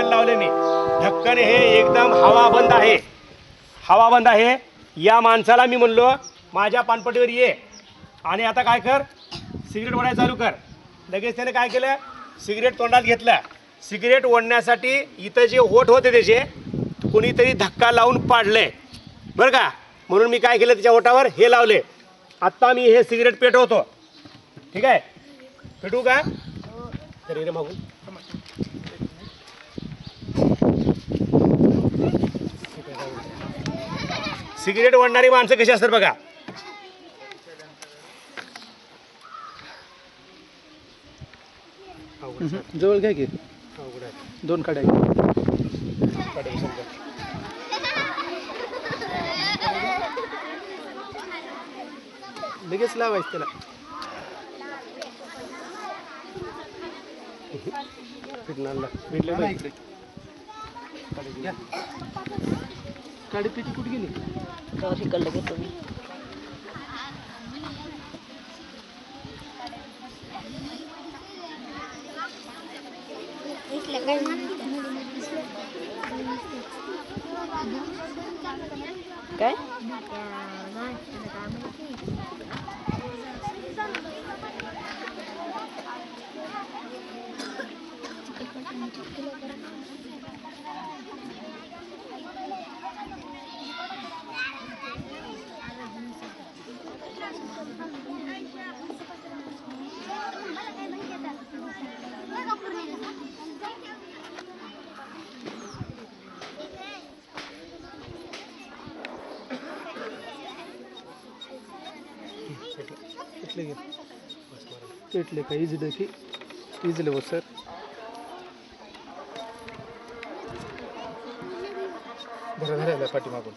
ढक्कन लावले मी. ढक्कन हे एकदम हवा बंद आहे. हवा बंद आहे. या माणसाला मी म्हणलो माझ्या पानपट्टीवर ये. आणि आता काय कर? सिगरेट ओढायला चालू कर. लगेच त्याने काय केलं? सिगरेट तोंडात घेतलं. सिगरेट ओढण्यासाठी इथं जे ओठ होते त्याचे कोणीतरी धक्का लावून पाडले. बरं का? म्हणून मी काय केलं त्याच्या ओठावर? हे लावले. आत्ता मी हे सिगरेट पेटवतो. ठीक आहे? पेटवू का? तरी रे मागून. सिगरेट ओढणारी माणसं कशी असतात बघा. जवळ घ्या की. दोन काड्या. लगेच लावायचं त्याला. काडी पेटी कुठे गेली? तिकडलं घेतो मी काय पेटले घे पेटले का इजले की इजले बस पाठीमागून.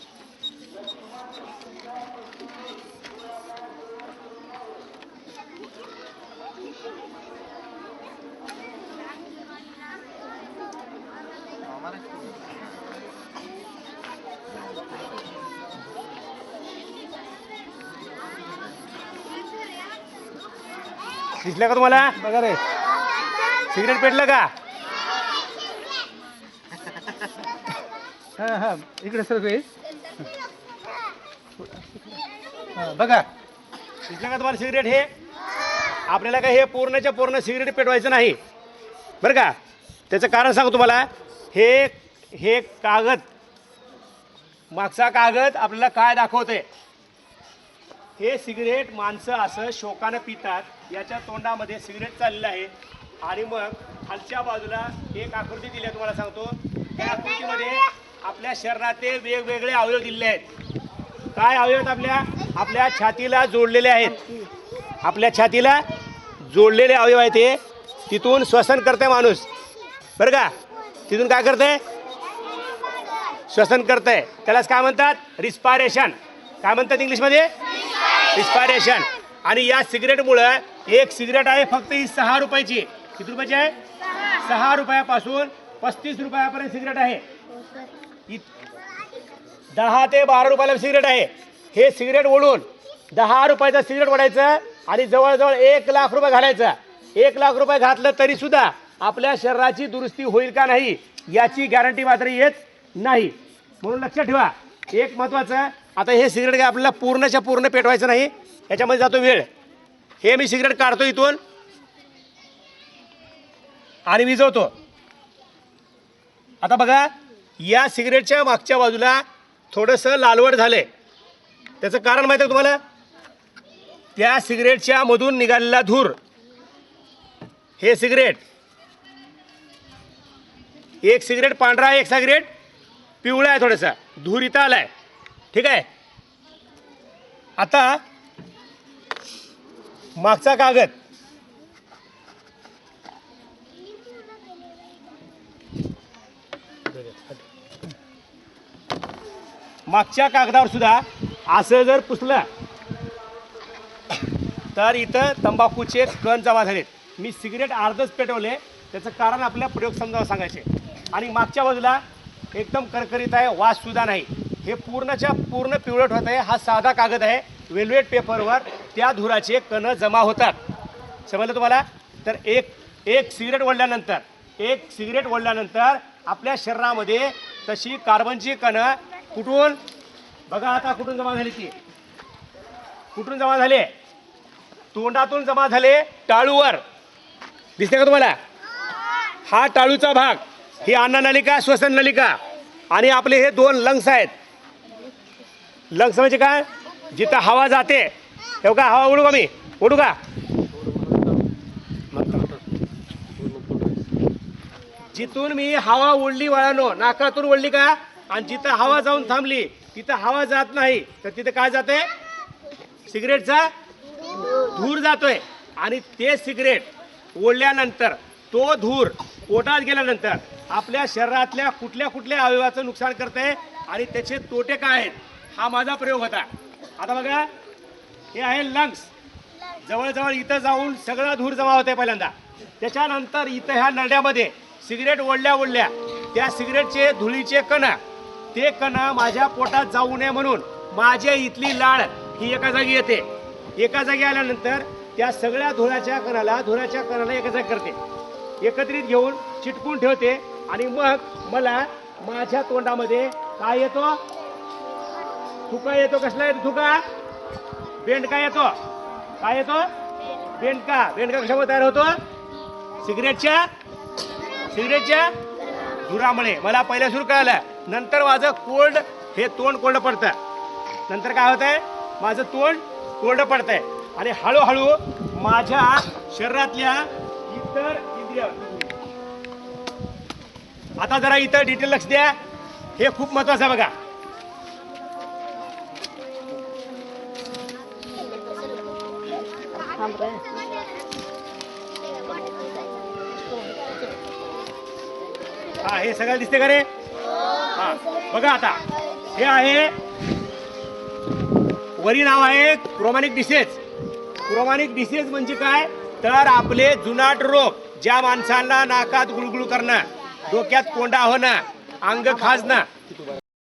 दिसलं का तुम्हाला? बघा रे. सिगरेट पेटलं का? हां हां. इकडे सर हां बघा. दिसलं का तुम्हाला सिगरेट हे? आपल्याला काय हे पूर्णच्या पूर्ण सिगरेट पेटवायचं नाही. बरं का? त्याचं कारण सांगू तुम्हाला. हे हे कागद. मागचा कागद आपल्याला काय दाखवते हे सिगरेट माणसं असं शोकानं पितात. याच्या तोंडामध्ये सिगरेट चाललेलं आहे. आणि मग खालच्या बाजूला एक आकृती दिली आहे तुम्हाला सांगतो. त्या आकृतीमध्ये आपल्या शरीराचे वेगवेगळे अवयव दिलेले आहेत. काय अवयव आहेत आपल्या? आपल्या छातीला जोडलेले आहेत. आपल्या छातीला जोडलेले अवयव आहेत ते तिथून श्वसन करते माणूस. बरं का? तिथून काय करते श्वसन करतंय. त्यालाच काय म्हणतात? रिस्पायरेशन. काय म्हणतात इंग्लिशमध्ये? रिस्पायरेशन. आणि या सिगरेटमुळं एक सिगरेट आहे फक्त ही सहा रुपयाची. किती रुपयाची आहे? सहा रुपयापासून पस्तीस रुपयापर्यंत सिगरेट आहे. इ- दहा ते बारा रुपयाला सिगरेट आहे. हे सिगरेट ओढून दहा रुपयाचं सिगरेट ओढायचं आणि जवळजवळ एक लाख रुपये घालायचं. एक लाख रुपये घातलं तरी सुद्धा आपल्या शरीराची दुरुस्ती होईल का नाही याची गॅरंटी मात्र येत नाही. म्हणून लक्षात ठेवा. एक महत्त्वाचं आता हे सिगरेट काय आपल्याला पूर्णच्या पूर्ण पेटवायचं नाही याच्यामध्ये जातो वेळ. हे मी सिगरेट काढतो इथून आणि विजवतो. आता बघा या सिगरेटच्या मागच्या बाजूला थोडंसं लालवड झालं आहे त्याचं कारण माहिती आहे तुम्हाला? त्या सिगरेटच्या मधून निघालेला धूर. हे सिगरेट. एक सिगरेट पांढरा आहे एक सिगरेट पिवळा आहे थोडासा. धूर इथं आहे ठीक आहे? आता मागचा कागद. मागच्या कागदावर सुद्धा असं जर पुसलं तर इथं तंबाखूचे कण जमा झालेत. मी सिगरेट अर्धच पेटवले त्याचं कारण आपल्या प्रयोग समजावं सांगायचे. आणि मागच्या बाजूला एकदम करकरीत आहे वाससुद्धा नाही. हे पूर्णच्या पूर्ण पिवळट होत आहे हा साधा कागद आहे. वेल्वेट पेपरवर त्या धुराचे कण जमा होतात. समजलं तुम्हाला? तर एक एक सिगरेट ओढल्यानंतर एक सिगरेट ओढल्यानंतर आपल्या शरीरामध्ये तशी कार्बनची कणं कुठून? बघा आता कुठून जमा झाली ती. कुठून जमा झाले? तोंडातून जमा झाले टाळूवर. दिसते का तुम्हाला? हा टाळूचा भाग. ही अन्ननलिका श्वसन नलिका आणि आपले हे दोन लंग्स आहेत. लंग्स म्हणजे काय? जिथं हवा जाते. हे का? हवा उडू का मी? उडू का? जिथून मी हवा ओढली वळानो. नाकातून ओढली का? आणि जिथं हवा जाऊन थांबली तिथं हवा जात नाही तर तिथं काय जाते सिगरेटचा धूर जातोय. आणि ते सिगरेट ओढल्यानंतर तो धूर पोटात गेल्यानंतर आपल्या शरीरातल्या कुठल्या कुठल्या अवयवाचं नुकसान करते आणि त्याचे तोटे काय आहेत हा माझा प्रयोग होता. आता बघा हे आहे लंग्स जवळजवळ इथं जाऊन सगळा धूर जमा होते पहिल्यांदा. त्याच्यानंतर इथं ह्या नरड्यामध्ये सिगरेट ओढल्या ओढल्या त्या सिगरेटचे धुळीचे कण ते कण माझ्या पोटात जाऊ नये म्हणून माझ्या इथली लाळ ही एका जागी येते. एका जागी आल्यानंतर त्या सगळ्या धुराच्या कणाला धुराच्या कणाला एका जागी करते. एकत्रित घेऊन चिटकून ठेवते आणि मग मला माझ्या तोंडामध्ये काय येतो? थुका येतो. कसला येतो थुका? बेंडका येतो. काय येतो? बेंडका. बेंडका कशामुळे तयार होतो? सिगरेटच्या? सिगरेटच्या? धुरामुळे. मला पहिल्या सुरू कळालं. नंतर माझं कोल्ड हे तोंड कोल्ड पडतं नंतर काय होतंय? माझं तोंड कोल्ड पडतंय. आणि हळूहळू माझ्या शरीरातल्या इतर इंद्रिय आता जरा इथं डिटेल लक्ष द्या. हे खूप महत्वाचं आहे बघा. हा हे सगळं दिसते का रे? बघा आता. हे आहे वरी नाव आहे क्रोमॅनिक डिसेज क्रोमॅनिक डिसेज म्हणजे काय? तर आपले जुनाट रोग ज्या माणसांना नाकात गुळगुळ करणं डोक्यात कोंडा होणं अंग खाजणं